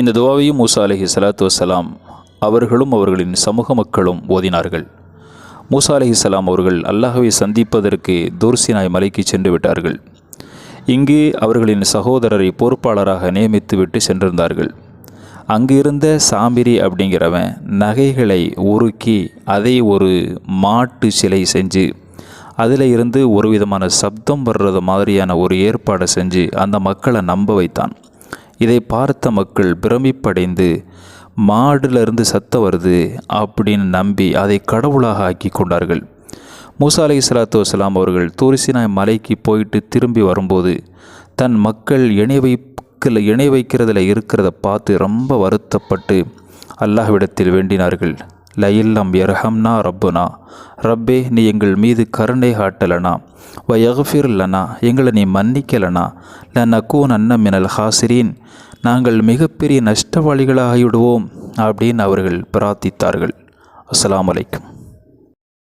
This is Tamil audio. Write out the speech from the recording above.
இந்த துவாவையும் மூசா அலஹி சலாத்து வசலாம் அவர்களும் அவர்களின் சமூக மக்களும் ஓதினார்கள். மூசா அலஹி சலாம் அவர்கள் அல்லாஹவை சந்திப்பதற்கு தூர்சினாய் மலைக்கு சென்று விட்டார்கள். இங்கு அவர்களின் சகோதரரை பொறுப்பாளராக நியமித்துவிட்டு சென்றிருந்தார்கள். அங்கு இருந்த சாம்பிரி அப்படிங்கிறவன் நகைகளை உருக்கி அதை ஒரு மாட்டு சிலை செஞ்சு அதில் இருந்து ஒரு விதமான சப்தம் வர்றது மாதிரியான ஒரு ஏற்பாடை செஞ்சு அந்த மக்களை நம்ப வைத்தான். இதை பார்த்த மக்கள் பிரமிப்படைந்து மாடுலேருந்து சத்தம் வருது அப்படின்னு நம்பி அதை கடவுளாக ஆக்கி கொண்டார்கள். மூசா அலை சலாத்து வலாம் அவர்கள் தூரிசினாய் மலைக்கு போயிட்டு திரும்பி வரும்போது தன் மக்கள் இணை வைக்கல இணை வைக்கிறதுல இருக்கிறத பார்த்து ரொம்ப வருத்தப்பட்டு அல்லாஹ்விடத்தில் வேண்டினார்கள். லயில்லம் எர்ஹம்னா ரப்புனா. ரப்பே நீ எங்கள் மீது கருணை காட்டலனா. வயஃபிர் லனா எங்களை நீ மன்னிக்கலனா. லனக்கூன் அன்ன மினல் ஹாசிரீன் நாங்கள் மிகப்பெரிய நஷ்டவாளிகளாகிவிடுவோம் அப்படின்னு அவர்கள் பிரார்த்தித்தார்கள். அஸ்லாம் அலைக்கும்.